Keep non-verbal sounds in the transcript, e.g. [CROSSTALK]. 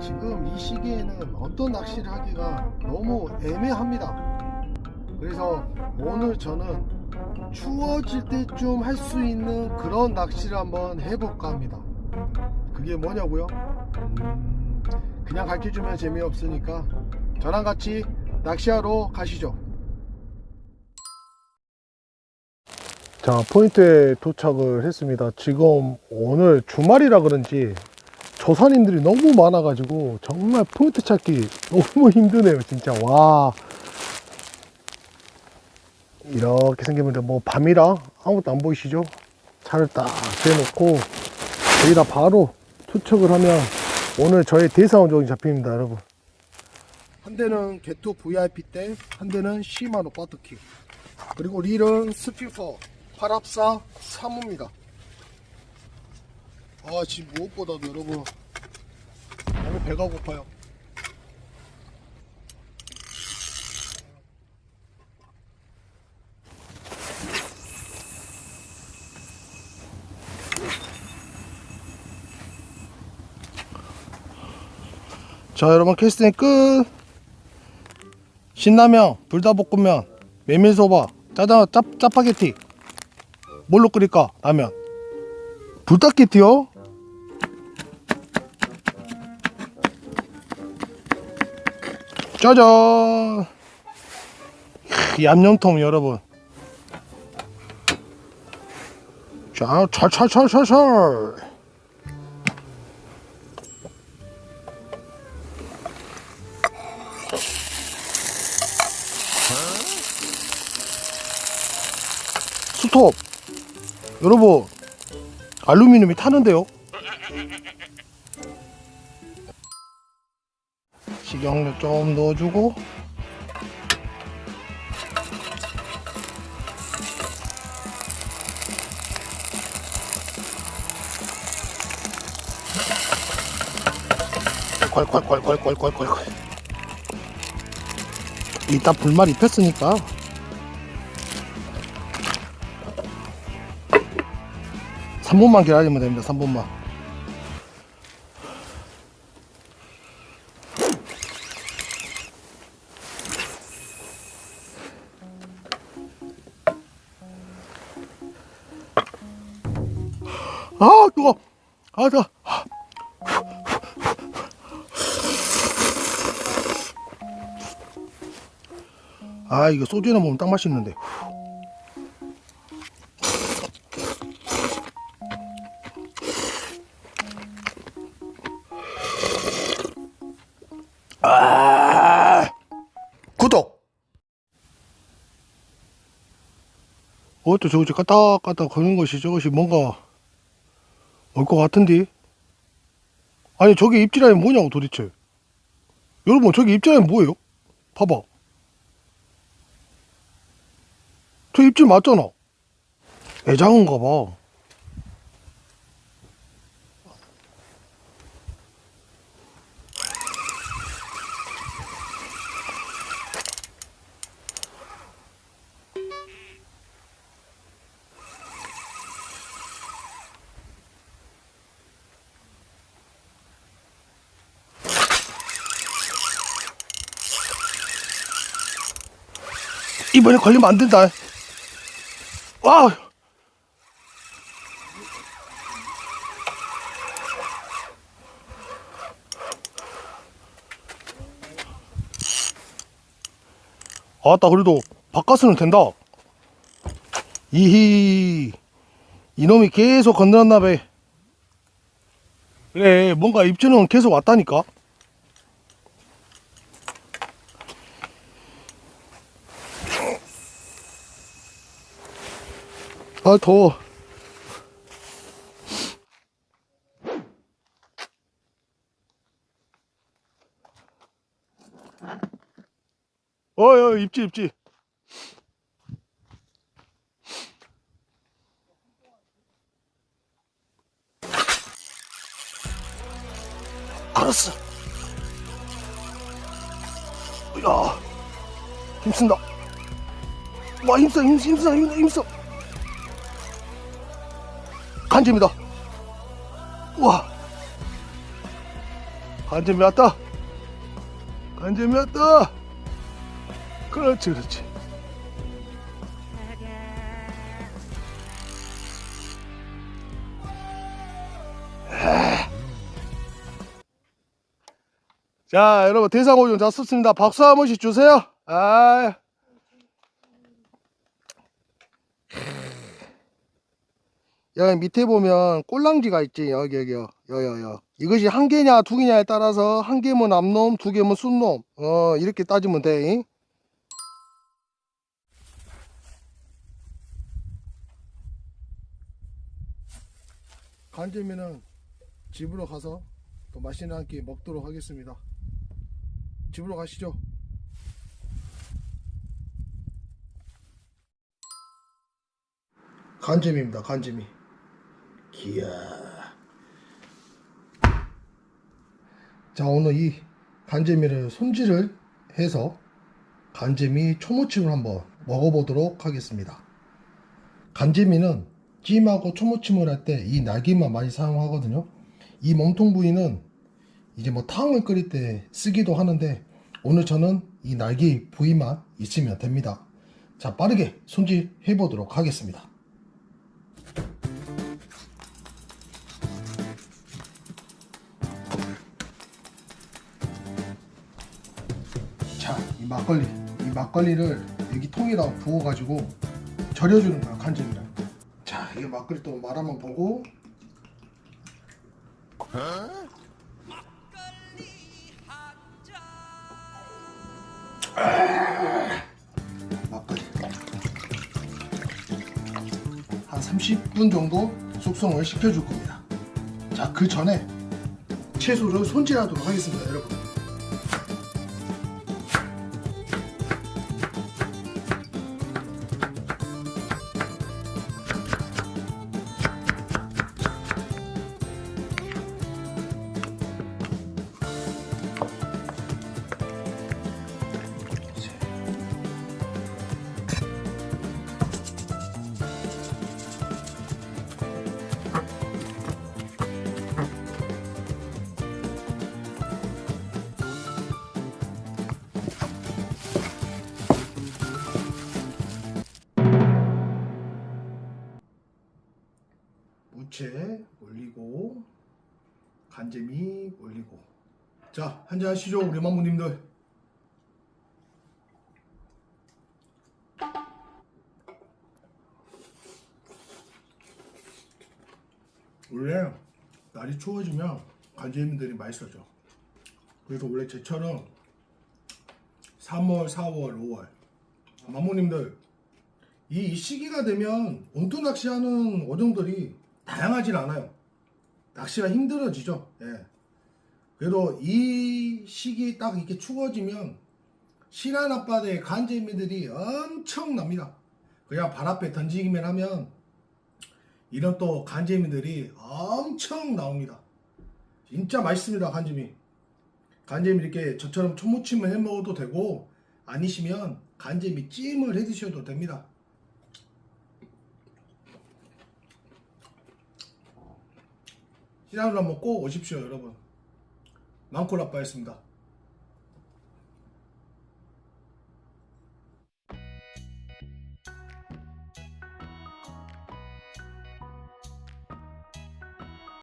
지금 이 시기에는 어떤 낚시를 하기가 너무 애매합니다. 그래서 오늘 저는 추워질 때쯤 할 수 있는 그런 낚시를 한번 해볼까 합니다. 그게 뭐냐고요? 음, 그냥 가르쳐주면 재미없으니까 저랑 같이 낚시하러 가시죠. 자, 포인트에 도착을 했습니다. 지금 오늘 주말이라 그런지 조사님들이 너무 많아가지고 정말 포인트 찾기 너무 [LAUGHS] 힘드네요, 진짜. 와. 이렇게 생기면 뭐 밤이라 아무것도 안 보이시죠? 차를 딱 대놓고 여기다 바로 투척을 하면 오늘 저의 대사원종이 잡힙니다, 여러분. 한 대는 개토 VIP 때, 한 대는 시마노 바트킥. 그리고 릴은 스피퍼 8합사 3호입니다. 아, 지금 무엇보다도 여러분, 너무 배가 고파요. 자, 여러분, 캐스팅 끝! 신라면, 불닭볶음면, 메밀소바, 짜장, 짭, 짜파게티. 뭘로 끓일까? 라면. 불닭게티요? 짜잔! 크, 얌염통 여러분. 자, 찰찰찰찰찰! 스톱! 여러분, 알루미늄이 타는데요? 식용유 좀 넣어주고. 콸콸콸콸콸콸콸. 이따 불말 입혔으니까. 3분만 기다리면 됩니다 3분만 뜨거 아 뜨거 아 이거 소주나 먹으면 딱 맛있는데. 아 구독! 어또 저거 까딱까딱 거는 것이 저것이 뭔가 올 것 같은데? 아니 저게 입질라인 뭐냐고 도대체. 여러분 저기 입질라인 뭐예요? 봐봐. 저 입질 맞잖아. 애장인가 봐 이번에 걸리면 안 된다. 와! 아따, 그래도 바깥으로는 된다. 이히, 이놈이 계속 건드렸나 봐. 그래, 뭔가 입질은 계속 왔다니까. 아 더워. 어여 입지 입지 알았어. 야 힘쓴다. 와 힘써 힘써 힘써 힘써 간지입니다. 우와. 간잼이 왔다. 간잼이 왔다. 그렇지, 그렇지. 자, 여러분 대상호종 잡습니다. 박수 한 번씩 주세요. 아. 여기 밑에 보면 꼴랑지가 있지. 여기 여기 여 여여. 이것이 한 개냐 두 개냐에 따라서 한 개면 암놈, 두 개면 순놈. 어, 이렇게 따지면 돼. 잉? 간재미는 집으로 가서 또 맛있는 한 끼 먹도록 하겠습니다. 집으로 가시죠. 간재미입니다. 간재미. 기야. 자 오늘 이 간재미를 손질을 해서 간재미 초무침을 한번 먹어보도록 하겠습니다. 간재미는 찜하고 초무침을 할 때 이 날개만 많이 사용하거든요. 이 몸통 부위는 이제 뭐 탕을 끓일 때 쓰기도 하는데 오늘 저는 이 날개 부위만 있으면 됩니다. 자 빠르게 손질해 보도록 하겠습니다. 이 막걸리, 이 막걸리를 여기 통에다 부어가지고 절여주는 거야 간장이랑. 자, 이 막걸리 또맛 한번 보고. 아, 막걸리. 한 30분 정도 숙성을 시켜줄 겁니다. 자, 그 전에 채소를 손질하도록 하겠습니다, 여러분. 무채 올리고 간재미 올리고. 자 한잔 하시죠 우리 만무님들. 원래 날이 추워지면 간재미들이 맛있어져. 그래서 원래 제철은 3월 4월 5월. 만무님들 이 시기가 되면 온도 낚시하는 어종들이 다양하진 않아요. 낚시가 힘들어지죠. 예. 그래도 이 시기 딱 이렇게 추워지면 신안 앞바다의 간재미들이 엄청납니다. 그냥 발 앞에 던지기만 하면 이런 또 간재미들이 엄청 나옵니다. 진짜 맛있습니다, 간재미. 간재미 이렇게 저처럼 초무침을 해 먹어도 되고 아니시면 간재미 찜을 해 드셔도 됩니다. 시장을 한번 꼭 오십시오, 여러분. 망콜 아빠였습니다.